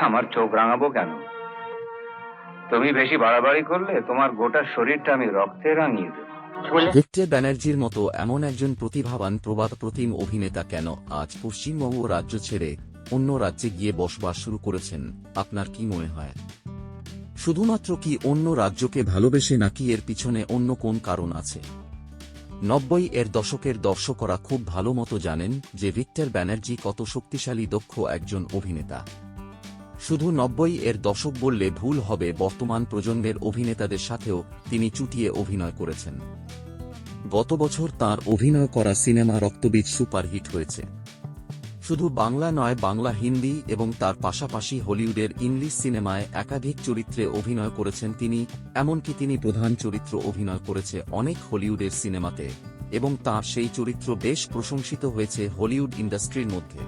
আমার চোখ রাঙাবো কেন? তুমি বেশি বাড়াবাড়ি করলে তোমার গোটা শরীরটা আমি রক্তে রাঙিয়ে দেবো। ভিক্টর ব্যানার্জির মতো এমন একজন প্রতিভাবান প্রবাদ প্রতিম অভিনেতা কেন আজ পশ্চিমবঙ্গ রাজ্য ছেড়ে অন্য রাজ্যে গিয়ে বসবাস শুরু করেছেন? আপনার কি মনে হয়? শুধুমাত্র কি অন্য রাজ্যকে ভালোবেসে নাকি এর পিছনে অন্য কোন কারণ আছে? নব্বই এর দশকের দর্শকরা খুব ভালো মতো জানেন যে ভিক্টর ব্যানার্জি কত শক্তিশালী দক্ষ একজন অভিনেতা। শুধু নব্বই এর দশক বললে ভুল হবে বর্তমান প্রজন্মের অভিনেতাদের সাথেও তিনি চুটিয়ে অভিনয় করেছেন। গত বছর তার অভিনয় করা সিনেমা রক্তবীজ সুপারহিট হয়েছে। শুধু বাংলা নয়, বাংলা হিন্দি এবং তার পাশাপাশি হলিউডের ইংলিশ সিনেমায় একাধিক চরিত্রে অভিনয় করেছেন তিনি, এমনকি তিনি প্রধান চরিত্র অভিনয় করেছে অনেক হলিউডের সিনেমাতে, এবং তার সেই চরিত্র বেশ প্রশংসিত হয়েছে হলিউড ইন্ডাস্ট্রির মধ্যে।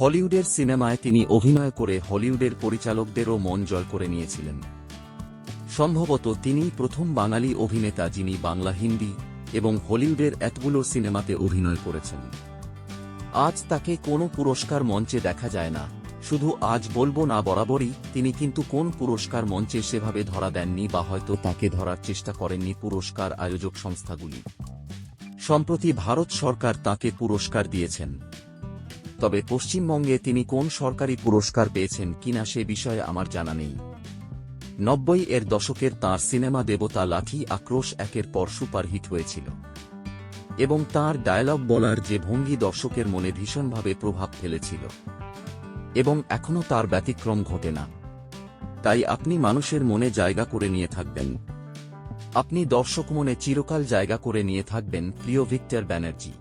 হলিউডের সিনেমায় তিনি অভিনয় করে হলিউডের পরিচালকদেরও মন জয় করে নিয়েছিলেন। সম্ভবত তিনিই প্রথম বাঙালি অভিনেতা যিনি বাংলা, হিন্দি এবং হলিউডের এতগুলো সিনেমাতে অভিনয় করেছেন। আজ তাকে কোনো পুরস্কার মঞ্চে দেখা যায় না। শুধু আজ বলব না বরাবরই তিনি কিন্তু কোন পুরস্কার মঞ্চে সেভাবে ধরা দেননি বা হয়তো তাকে ধরার চেষ্টা করেননি পুরস্কার আয়োজক সংস্থাগুলি। সম্প্রতি ভারত সরকার তাকে পুরস্কার দিয়েছেন। তবে পশ্চিমবঙ্গে তিনি কোন সরকারি পুরস্কার পেয়েছেন কিনা সে বিষয়ে আমার জানা নেই। নব্বই এর দশকের তাঁর সিনেমা দেবতা লাঠি আক্রোশ একের পর সুপারহিট হয়েছিল। এবং তার ডায়ালগ বলার যে ভঙ্গি দর্শকের মনে ভীষণভাবে প্রভাব ফেলেছিল। এবং এখনও তার ব্যতিক্রম ঘটে না। তাই আপনি মানুষের মনে জায়গা করে নিয়ে থাকবেন। আপনি দর্শক মনে চিরকাল জায়গা করে নিয়ে থাকবেন প্রিয় ভিক্টর ব্যানার্জি।